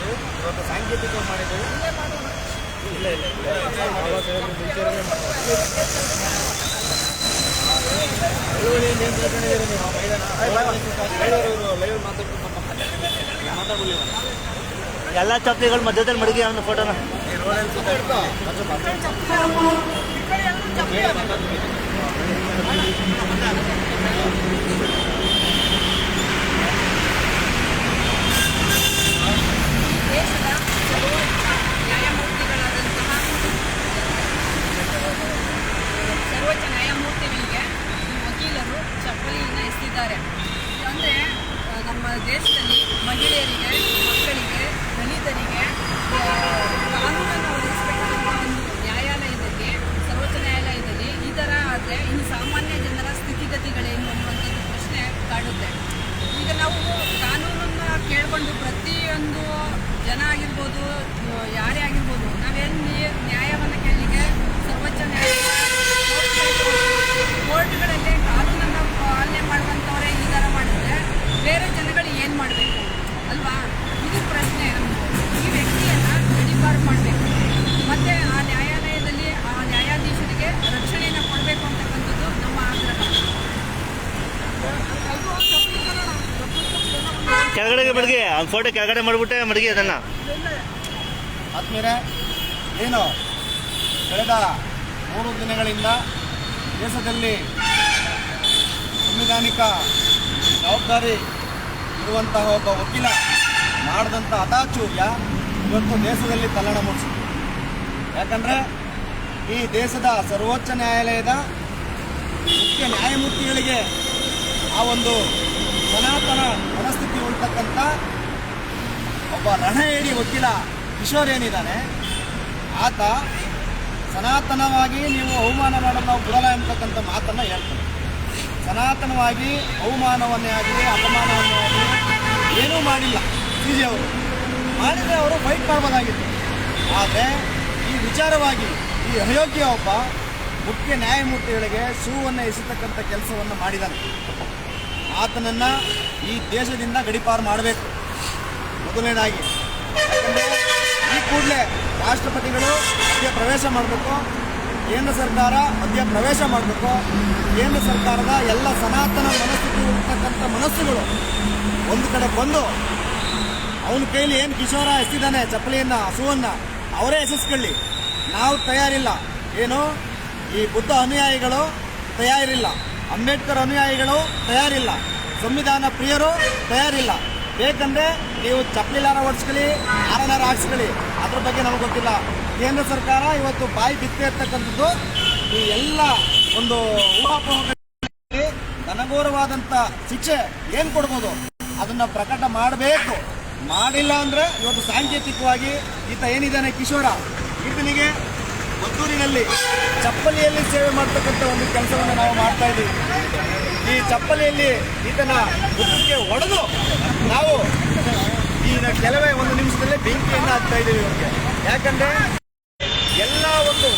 ಇವತ್ತು ಸಾಂಕೇತಿಕ ಮಾಡಿದ್ದೀವಿ. ಇಲ್ಲ ಇಲ್ಲ ಇಲ್ಲ. ಏನು ತಿಳ್ಕೊಂಡಿದ್ದೀರಿ ನೀವು ಲೈವ್ ಮಾತಾಡ್ಕೊಂಡು ಎಲ್ಲ ಚಪ್ಪಲಿಗಳು ಮಧ್ಯದಲ್ಲಿ ಮಡಗಿ ಅವನ ಫೋಟೋನ ರೋಡಲ್ಲಿ ಸುತ್ತಾಡ್ತಾ ದೇಶದ ಸರ್ವೋಚ್ಚ ನ್ಯಾಯಮೂರ್ತಿಗಳಾದಂತಹ ಸರ್ವೋಚ್ಚ ನ್ಯಾಯಮೂರ್ತಿಗಳಿಗೆ ವಕೀಲರು ಚಪ್ಪಲಿಯನ್ನು ಎಸೆದಿದ್ದಾರೆ ಅಂದರೆ ನಮ್ಮ ದೇಶದಲ್ಲಿ ಮಹಿಳೆಯರಿಗೆ ಮಕ್ಕಳಿಗೆ ದಲಿತರಿಗೆ ಆ, ಕಾನೂನನ್ನು ಒದಗಿಸಬೇಕಾದಂಥ ಒಂದು ನ್ಯಾಯಾಲಯದಲ್ಲಿ ಸರ್ವೋಚ್ಚ ನ್ಯಾಯಾಲಯದಲ್ಲಿ ಈ ಥರ ಆದರೆ ಇನ್ನು ಸಾಮಾನ್ಯ ಜನರ ಸ್ಥಿತಿಗತಿಗಳೇನು ಅನ್ನುವಂಥದ್ದು ಕಾಡುತ್ತೆ ಈಗ ನಾವು ಕಾನೂನನ್ನ ಕೇಳಿಕೊಂಡು ಪ್ರತಿಯೊಂದು ಜನ ಆಗಿರ್ಬೋದು, ಯಾರೇ ಆಗಿರ್ಬೋದು, ನಾವೇನು ನ್ಯಾಯವನ್ನು ಕೇಳಲಿಕ್ಕೆ ಸರ್ವೋಚ್ಚ ನ್ಯಾಯಾಲಯ ಕೋರ್ಟ್ಗಳಲ್ಲಿ ಕಾನೂನನ್ನು ಪಾಲನೆ ಮಾಡುವಂಥವರೇ ಈ ಥರ ಮಾಡಿದ್ರೆ ಬೇರೆ ಜನಗಳು ಏನು ಮಾಡಬೇಕು? ಅಲ್ವಾ? ಇದು ಪ್ರಶ್ನೆ ನಮ್ಮದು ಈ ವ್ಯಕ್ತಿಯನ್ನು ಗಡಿಪಾರು ಮಾಡಬೇಕು. ಮತ್ತು ಆ ನ್ಯಾಯಾಲಯದಲ್ಲಿ ಕೆಳಗಡೆಗೆ ಮಡಗಿ ಅವ್ನ ಫೋಟೋ ಕೆಳಗಡೆ ಮಾಡಿಬಿಟ್ಟೆ, ಮಡಗಿ ಅದನ್ನ. ಏನು ಕಳೆದ ಮೂರು ದಿನಗಳಿಂದ ದೇಶದಲ್ಲಿ ಸಂವಿಧಾನಿಕ ಜವಾಬ್ದಾರಿ ಇರುವಂತಹ ಒಬ್ಬ ವಕೀಲ ಮಾಡಿದಂಥ ಅದಾಚೂರ್ಯ ಇವತ್ತು ದೇಶದಲ್ಲಿ ತಲ್ಲಣ ಮೂಡಿಸಿದೆ. ಯಾಕಂದರೆ ಈ ದೇಶದ ಸರ್ವೋಚ್ಚ ನ್ಯಾಯಾಲಯದ ಮುಖ್ಯ ನ್ಯಾಯಮೂರ್ತಿಗಳಿಗೆ ಆ ಒಂದು ಸನಾತನ ಮನಸ್ಥಿತಿ ಉಳ್ತಕ್ಕಂಥ ಒಬ್ಬ ರಣಹೇಡಿ ವಕೀಲ ಕಿಶೋರ್ ಏನಿದ್ದಾನೆ, ಆತ ಸನಾತನವಾಗಿ ನೀವು ಅವಮಾನ ಮಾಡಲು ನಾವು ಬಿಡಲ್ಲ ಎಂಬತಕ್ಕಂಥ ಮಾತನ್ನು ಹೇಳ್ತಾನೆ. ಸನಾತನವಾಗಿ ಅವಮಾನವನ್ನೇ ಆಗಲಿ, ಅಪಮಾನವನ್ನೇ ಆಗಲಿ ಏನೂ ಮಾಡಿಲ್ಲ. ಸಿ ಜಿ ಅವರು. ಮಾಡಿದರೆ ಅವರು ಫೈಟ್ ಮಾಡಬಹುದಾಗಿತ್ತು ಆದರೆ ಈ ವಿಚಾರವಾಗಿ ಈ ಅಯೋಗ್ಯ ಒಬ್ಬ ಮುಖ್ಯ ನ್ಯಾಯಮೂರ್ತಿಗಳಿಗೆ ಸೂವನ್ನು ಎಸೆತಕ್ಕಂಥ ಕೆಲಸವನ್ನು ಮಾಡಿದ್ದಾನೆ ಆತನನ್ನು ಈ ದೇಶದಿಂದ ಗಡಿಪಾರು ಮಾಡಬೇಕು. ಮೊದಲನೇದಾಗಿ, ಯಾಕಂದರೆ ಈ ಕೂಡಲೇ ರಾಷ್ಟ್ರಪತಿಗಳು ಮಧ್ಯ ಪ್ರವೇಶ ಮಾಡಬೇಕು, ಕೇಂದ್ರ ಸರ್ಕಾರ ಮಧ್ಯ ಪ್ರವೇಶ ಮಾಡಬೇಕು, ಕೇಂದ್ರ ಸರ್ಕಾರದ ಎಲ್ಲ ಸನಾತನ ಮನಸ್ಥಿತಿ ಇರ್ತಕ್ಕಂಥ ಮನಸ್ಸುಗಳು ಒಂದು ಕಡೆ ಬಂದು ಅವನ ಕೈಲಿ ಏನು ಕಿಶೋರ ಎಸ್ತಿದ್ದಾನೆ, ಚಪ್ಪಲಿಯನ್ನು, ಹಸುವನ್ನು, ಅವರೇ ಎಸೆಸ್ಕೊಳ್ಳಿ. ನಾವು ತಯಾರಿಲ್ಲ. ಏನು? ಈ ಬುದ್ಧ ಅನುಯಾಯಿಗಳು ತಯಾರಿಲ್ಲ. ಅಂಬೇಡ್ಕರ್ ಅನುಯಾಯಿಗಳು ತಯಾರಿಲ್ಲ. ಸಂವಿಧಾನ ಪ್ರಿಯರು ತಯಾರಿಲ್ಲ. ಬೇಕಂದ್ರೆ ನೀವು ಚಪ್ಪಲಿಲಾರ ಓಡಿಸ್ಕೊಳ್ಳಿ ಆರನಾರ ಹಾಕ್ಸ್ಕೊಳ್ಳಿ. ಅದ್ರ ಬಗ್ಗೆ ನಮಗೆ ಗೊತ್ತಿಲ್ಲ. ಕೇಂದ್ರ ಸರ್ಕಾರ ಇವತ್ತು ಬಾಯಿ ಬಿತ್ತೆ ಇರ್ತಕ್ಕಂಥದ್ದು ಈ ಎಲ್ಲ ಒಂದು ಊಹಾಪೋಹಗಳಲ್ಲಿ ನನಗೂರವಾದಂಥ ಶಿಕ್ಷೆ ಏನು ಕೊಡ್ಬೋದು? ಅದನ್ನು ಪ್ರಕಟ ಮಾಡಬೇಕು. ಮಾಡಿಲ್ಲ ಅಂದರೆ ಇವತ್ತು ಸಾಂಕೇತಿಕವಾಗಿ ಈತ ಏನಿದ್ದಾನೆ ಕಿಶೋರ? ಈತನಿಗೆ ಮದ್ದೂರಿನಲ್ಲಿ ಚಪ್ಪಲಿಯಲ್ಲಿ ಸೇವೆ ಮಾಡ್ತಕ್ಕಂಥ ಒಂದು ಕೆಲಸವನ್ನು ನಾವು ಮಾಡ್ತಾ ಇದ್ದೀವಿ. ಈ ಚಪ್ಪಲಿಯಲ್ಲಿ ಈತನ ಮುಖಕ್ಕೆ ಹೊಡೆದು ನಾವು ಈಗ ಕೆಲವೇ ಒಂದು ನಿಮಿಷದಲ್ಲೇ ಬೆಂಕಿಯನ್ನು ಹಾಕ್ತಾ ಇದ್ದೀವಿ ಇವರಿಗೆ. ಯಾಕಂದ್ರೆ ಎಲ್ಲ ಒಂದು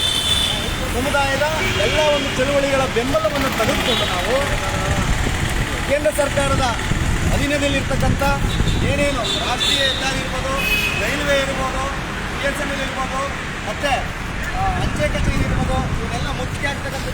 ಸಮುದಾಯದ ಎಲ್ಲ ಒಂದು ಚಳುವಳಿಗಳ ಬೆಂಬಲವನ್ನು ತೆಗೆದುಕೊಂಡು ನಾವು ಕೇಂದ್ರ ಸರ್ಕಾರದ ಅಧೀನದಲ್ಲಿರ್ತಕ್ಕಂಥ ಏನೇನು ರಾಷ್ಟ್ರೀಯ ಹೆದ್ದಾರಿ ಇರ್ಬೋದು, ರೈಲ್ವೆ ಇರ್ಬೋದು ಬಿ ಎಸ್ ಎನ್ ಎಲ್ ಇರ್ಬೋದು, ಮತ್ತು ಅಂಚೆ ಕಚೇರಿ ಇರ್ಬೋದು. ಇವನ್ನೆಲ್ಲ ಮುಖ್ಯ ಆಗ್ತಕ್ಕಂಥ